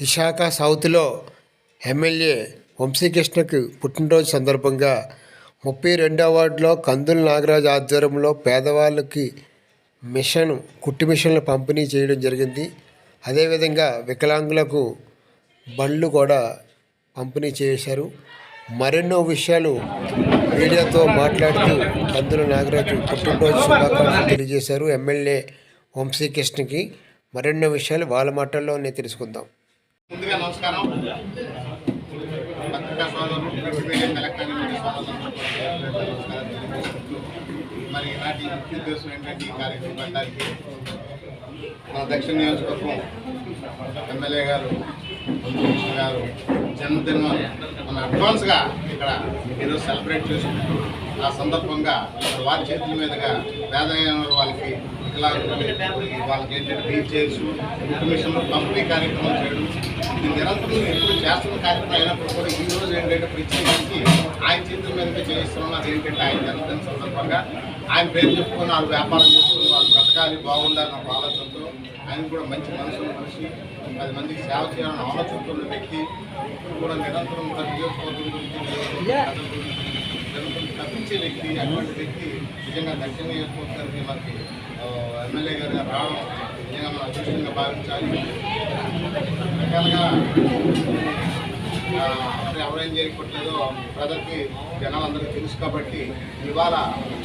విశాఖ సౌత్లో ఎమ్మెల్యే వంశీకృష్ణకు పుట్టినరోజు సందర్భంగా ముప్పై రెండవ వార్డులో కందుల నాగరాజు ఆధ్వర్యంలో పేదవాళ్ళకి మిషన్ కుట్టు మిషన్లు పంపిణీ చేయడం జరిగింది. అదేవిధంగా వికలాంగులకు బండ్లు కూడా పంపిణీ చేశారు. మరెన్నో విషయాలు మీడియాతో మాట్లాడుతూ కందుల నాగరాజు పుట్టినరోజు శుభాకాంక్షలు తెలియజేశారు ఎమ్మెల్యే వంశీకృష్ణకి. మరెన్నో విషయాలు వాళ్ళ మాటల్లోనే తెలుసుకుందాం. ముందుగా నమస్కారం. పత్రికా సోదరులు ఎలక్ట్రానిక్ మరి ఈనాటి ముఖ్య ఉద్దేశం ఏంటంటే ఈ కార్యక్రమం పెట్టడానికి మన దక్షిణ నియోజకవర్గం ఎమ్మెల్యే గారు కృష్ణ గారు జన్మదినం మన అడ్వాన్స్గా ఇక్కడ ఈరోజు సెలబ్రేట్ చేసుకుంటూ ఆ సందర్భంగా వారి చేతుల మీదుగా పేదైన వాళ్ళకి వికలాంగులకి వాళ్ళకి ఏంటంటే వీల్ చైర్స్ మిషన్లు పంపిణీ కార్యక్రమం చేయడం. ఇది నిరంతరం ఎప్పుడు చేస్తున్న కార్యక్రమం అయినప్పుడు కూడా ఈ రోజు ఏంటంటే ప్రత్యేకించి ఆయన చేతుల మీదుగా చేయిస్తున్నాం అది ఆయన జన్మదిన సందర్భంగా ఆయన పేరు చెప్పుకొని వాళ్ళు వ్యాపారం చేసుకుని వాళ్ళు బ్రతకాలి బాగుండాలని ఒక ఆలోచనతో ఆయన కూడా మంచి మనసున్న మనిషి. పది మందికి సేవ చేయాలని ఆలోచనతో ఉన్న వ్యక్తి. కూడా నిరంతరం కూడా నియోజకవర్గం గురించి నిరంతరం తప్పించే వ్యక్తి అటువంటి వ్యక్తి నిజంగా దక్షిణ నియోజకవర్గానికి మనకి ఎమ్మెల్యే గారిగా రావడం నిజంగా మనం అదృష్టంగా భావించాలి. రకాలుగా ఎవరేం చేయకపోవట్లేదో ప్రజలకి జనాలందరికీ తెలుసు కాబట్టి ఇవాళ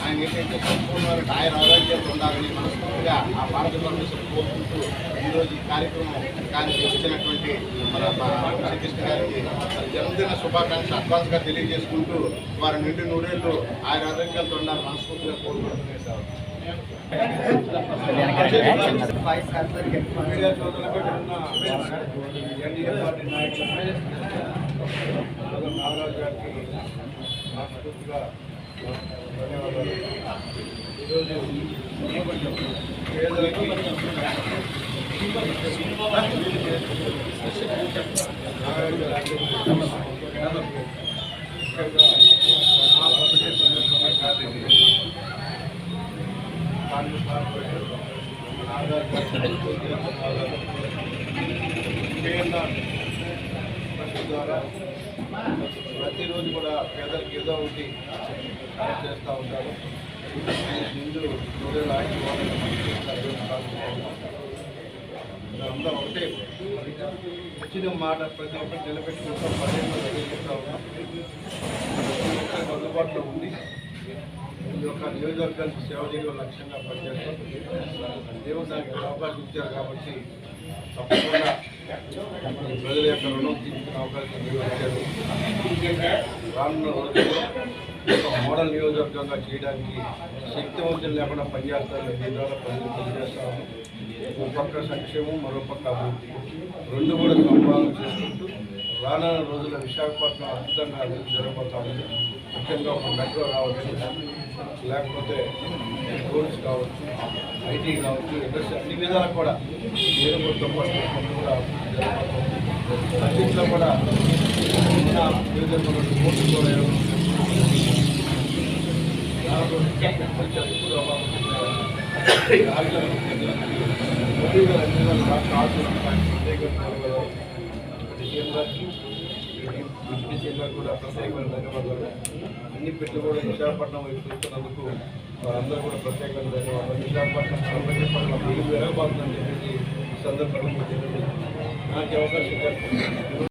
ఆయన ఏంటంటే సంపూర్ణమైన ఆయన ఆరోగ్యంగా ఉండాలని మనస్ఫూర్తిగా ఆ భారత పరమేశ్వరం కోరుకుంటూ ఈరోజు ఈ కార్యక్రమం దానికి వచ్చినటువంటి మన శ్రీకృష్ణ గారికి జన్మదిన శుభాకాంక్షలు అడ్వాన్స్గా తెలియజేసుకుంటూ వారి నుండి నూరేళ్ళు ఆయన ఆరోగ్యాలతో ఉండాలని మనస్ఫూర్తిగా కోరుకుంటున్నాయి సార్ ఎన్డీఏ పార్టీ నాయకులు నాగరాజు గారికి మనస్ఫూర్తిగా ధన్యవాదాలు. ఈరోజు పేదలకి నాగరాజు గారికి ముఖ్యంగా ఆ పద్ధతి సందర్భంగా కాదు కాంగ్రెస్ ద్వారా ప్రతిరోజు కూడా పేదలకు ఏదో ఒకటి సాయం చేస్తూ ఉంటారు. ముందు నూరేళ్ళ ఆయుష్ అంతా ఒకటే. వచ్చిన మాట ప్రతి ఒక్కరు నిలబెట్టుకుంటాం పదే పదే చెప్తా ఉన్నాం అందుబాటులో ఉంది. ఈ యొక్క నియోజకవర్గానికి సేవ చేయడం లక్ష్యంగా పనిచేస్తాం దేవుడు దానికి అవకాశం ఇచ్చారు కాబట్టి తప్పకుండా ప్రజల యొక్క రుణం తీర్చుకునే అవకాశం ఇచ్చారు రానున్న రోజుల్లో ఒక మోడల్ నియోజకవర్గంగా చేయడానికి శక్తివంతులు లేకుండా పనిచేస్తారని దీని ప్రజలు పనిచేస్తాము ఒక పక్క సంక్షేమం మరో పక్క అభివృద్ధి. రెండు కూడా సంపాదన చేసుకుంటూ రానున్న రోజుల్లో విశాఖపట్నం అద్భుతంగా అభివృద్ధి జరగబోతా ఉంది. ముఖ్యంగా ఒక మెట్రో రావచ్చు లేకపోతే రోడ్స్ కావచ్చు ఐటీ కావచ్చు ఇండస్ట్రీ అన్ని విధాలకు కూడా ఏదో పాటు కూడా అన్నింటిలో కూడా ఉన్న నియోజకవర్గం ఓట్లు కూడా దాంట్లో కృష్ణ జిల్లా కూడా ప్రత్యేకమైన ధన్యవాదాలు. అన్ని పెట్టుబడులు విశాఖపట్నం వైపు చూస్తున్నందుకు వారందరూ కూడా ప్రత్యేకమైన ధన్యవాదాలు. విశాఖపట్నం సంబంధించిన మీరు వెరగబోతుందని చెప్పేసి ఈ సందర్భంగా నాకు అవకాశం